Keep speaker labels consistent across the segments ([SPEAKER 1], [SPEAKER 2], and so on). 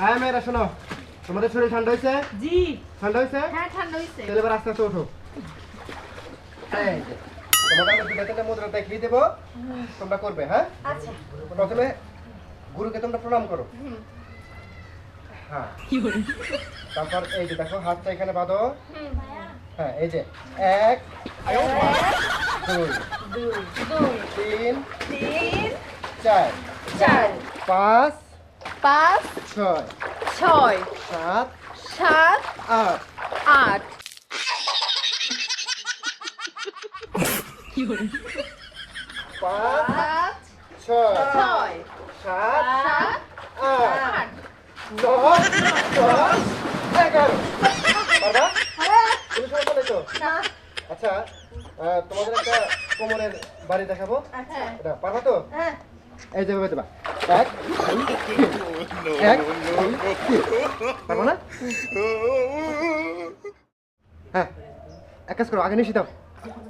[SPEAKER 1] হ্যাঁ মেয়েরা শোনো। তোমাদের শরীর ঠান্ডা হয়েছে
[SPEAKER 2] জি।
[SPEAKER 1] ঠান্ডা হয়েছে
[SPEAKER 2] হ্যাঁ ঠান্ডা হইছে।
[SPEAKER 1] তাহলে এবার আস্তে আস্তে ওঠো। তোমাদের আমি দুটা তিনটা মুদ্রা দেখিয়ে দেবো। তোমরা করবে হ্যাঁ?
[SPEAKER 2] আচ্ছা।
[SPEAKER 1] প্রথমে গুরুকে তোমরা প্রণাম করো। হ্যাঁ। তারপর এই যে দেখো হাতটা এখানে বাঁধো। হ্যাঁ এই যে এক দুই তিন চার
[SPEAKER 2] চার
[SPEAKER 1] পাঁচ
[SPEAKER 2] পাঁচ
[SPEAKER 1] ছয়।
[SPEAKER 2] ছয়
[SPEAKER 1] সাত
[SPEAKER 2] সাত
[SPEAKER 1] আট।
[SPEAKER 2] আট।
[SPEAKER 1] পাঁচ ছয়
[SPEAKER 2] ছয়
[SPEAKER 1] সাত
[SPEAKER 2] সাত
[SPEAKER 1] আট দশ দশ এগারো। পারবা তুমি তো আচ্ছা তোমাদের একটা কোমরের বাড়ি দেখাবো।
[SPEAKER 2] আচ্ছা
[SPEAKER 1] এটা পারবা তো?
[SPEAKER 2] হ্যাঁ।
[SPEAKER 1] এই যেভাবে দেবা। এক। এক। পারব না হ্যাঁ এক কাজ করো আগে নিশি দাও।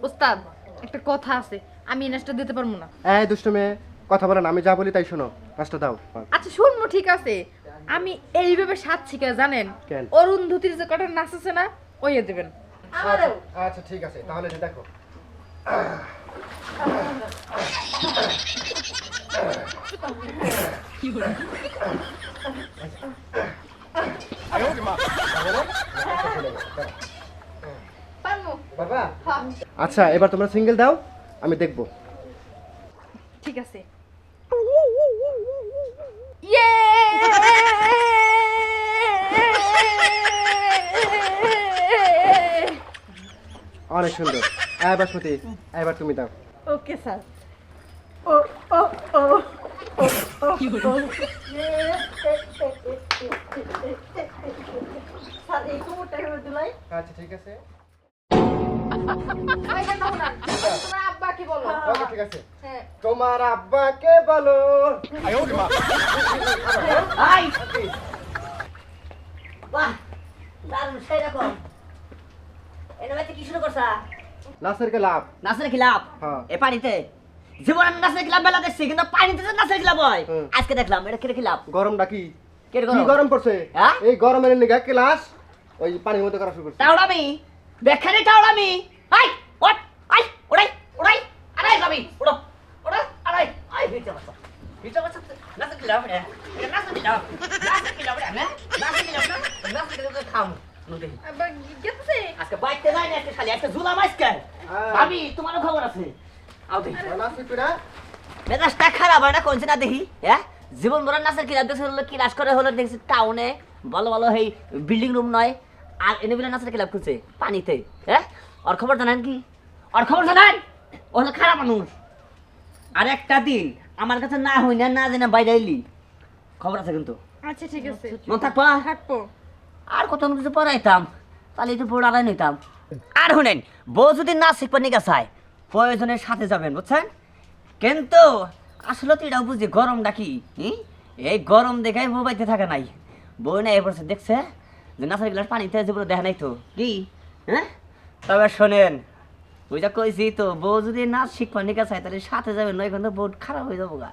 [SPEAKER 2] ওস্তাদ একটা কথা আছে আমি নাচটা দিতে পারব না।
[SPEAKER 1] এই দুষ্ট মেয়ে কথা বলে না আমি যা বলি তাই শোনো কাজটা দাও।
[SPEAKER 2] আচ্ছা শুনব ঠিক আছে। আমি এইভাবে সাত শিখা জানেন? অরুন্ধতির যে কটার নাচ আছে না ওইয়ে দেবেন।
[SPEAKER 1] আচ্ছা, আচ্ছা ঠিক আছে তাহলে দেখো
[SPEAKER 2] পারব
[SPEAKER 1] বাবা
[SPEAKER 2] হ্যাঁ
[SPEAKER 1] আচ্ছা এবার তোমরা সিঙ্গেল দাও আমি দেখব।
[SPEAKER 2] ঠিক আছে।
[SPEAKER 1] অনেক সুন্দর। হ্যাঁ বাসমতি এবার তুমি দাও।
[SPEAKER 2] ওকে স্যার
[SPEAKER 1] ও ও আছে
[SPEAKER 2] তোমার বলো।
[SPEAKER 1] ঠিক আছে।
[SPEAKER 2] হ্যাঁ
[SPEAKER 1] তোমার আব্বাকে বলো।
[SPEAKER 3] রকম এটা কি শুরু করছা
[SPEAKER 1] নাচের কে লাভ?
[SPEAKER 3] নাচের
[SPEAKER 1] হ্যাঁ।
[SPEAKER 3] এ পানিতে? জীবন আমি নাচের খিলাপ বেলা দেখছি কিন্তু পানিতে যে নাচের খিলাপ হয় আজকে দেখলাম এটা কিরে খিলাপ
[SPEAKER 1] গরম ডাকি
[SPEAKER 3] কে
[SPEAKER 1] কি
[SPEAKER 3] গরম?
[SPEAKER 1] গরম পড়ছে?
[SPEAKER 3] হ্যাঁ?
[SPEAKER 1] এই গরমের নিগা ক্লাস ওই পানির মধ্যে করা শুরু করছে।
[SPEAKER 3] টাওড়ামি বেখানে টাওড়ামি আই ওট আই ওড়াই ওড়াই আড়াই যাবি ওড়ো ওড়ো আড়াই। আই ভিতরে বসো ভিতরে বসো নাচের খিলাপ রে নাচের খিলাপ নাচের খিলাপ রে নাচের খিলাপ নাচের খিলাপ খাম নুদি
[SPEAKER 2] আব্বা গেছে?
[SPEAKER 3] আজকে বাইতে যাই না আজকে খালি আজকে ঝুলাম আজকে
[SPEAKER 1] হ্যাঁ।
[SPEAKER 3] ভাবি তোমারও খবর আছে? আও দেখি মেজাজটা খারাপ হয় না কোনছে না দেখি? হ্যাঁ? জীবন ভরার নাচের কিলাস দেখছি হলো কিলাস করে হলো দেখছি টাউনে ভালো ভালো এই বিল্ডিং রুম নয়। আর এনে বিলে নাচের কিলাব খুলছে পানিতে হ্যাঁ? ওর খবর জানেন কি? ওর খবর জানেন? ও হলো খারাপ মানুষ। আর একটা দিন আমার কাছে না হই না না জেনে বাইরে এলি। খবর আছে কিন্তু।
[SPEAKER 2] আচ্ছা ঠিক আছে।
[SPEAKER 3] মন থাকবা?
[SPEAKER 2] থাকব।
[SPEAKER 3] আর কত কিছু পড়াইতাম তাহলে একটু পড়ালাই নিতাম। আর শুনেন বউ যদি না শিখবার নিকা চায়। প্রয়োজনের সাথে যাবেন, বুঝছেন? কিন্তু আসলে তো এটাও বুঝি গরম ডাকি? এই গরম দেখাই বউ বাইতে থাকে নাই। বউ না এবার দেখছে যে নাচের গ্লাস পানিতে যেগুলো দেখা নাই তো। কি? হ্যাঁ তবে শোনেন, ওইটা কইছি তো, বউ যদি নাচ শিখবার নিকা চায় তাহলে সাথে যাবেন, নয় কিন্তু বউ খারাপ হয়ে যাব গা